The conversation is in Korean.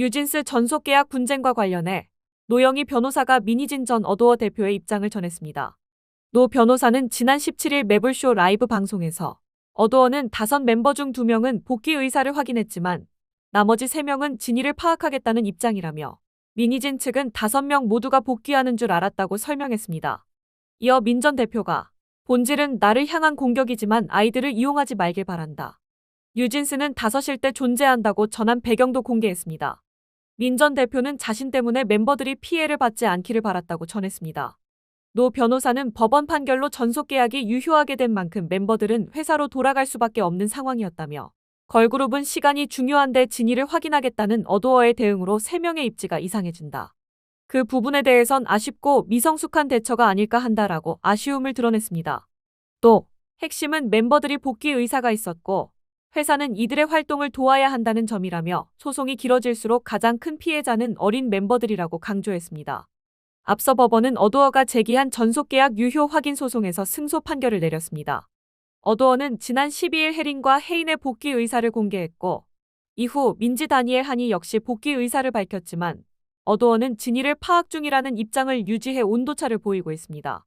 뉴진스 전속 계약 분쟁과 관련해 노영희 변호사가 민희진 전 어도어 대표의 입장을 전했습니다. 노 변호사는 지난 17일 매불쇼 라이브 방송에서 어도어는 다섯 멤버 중 두 명은 복귀 의사를 확인했지만 나머지 세 명은 진위를 파악하겠다는 입장이라며 민희진 측은 다섯 명 모두가 복귀하는 줄 알았다고 설명했습니다. 이어 민 전 대표가 본질은 나를 향한 공격이지만 아이들을 이용하지 말길 바란다. 뉴진스는 다섯일 때 존재한다고 전한 배경도 공개했습니다. 민 전 대표는 자신 때문에 멤버들이 피해를 받지 않기를 바랐다고 전했습니다. 노 변호사는 법원 판결로 전속 계약이 유효하게 된 만큼 멤버들은 회사로 돌아갈 수밖에 없는 상황이었다며 걸그룹은 시간이 중요한데 진위를 확인하겠다는 어도어의 대응으로 3명의 입지가 이상해진다. 그 부분에 대해선 아쉽고 미성숙한 대처가 아닐까 한다라고 아쉬움을 드러냈습니다. 또 핵심은 멤버들이 복귀 의사가 있었고 회사는 이들의 활동을 도와야 한다는 점이라며 소송이 길어질수록 가장 큰 피해자는 어린 멤버들이라고 강조했습니다. 앞서 법원은 어도어가 제기한 전속계약 유효 확인 소송에서 승소 판결을 내렸습니다. 어도어는 지난 12일 혜린과 혜인의 복귀 의사를 공개했고 이후 민지 다니엘 한이 역시 복귀 의사를 밝혔지만 어도어는 진위를 파악 중이라는 입장을 유지해 온도차를 보이고 있습니다.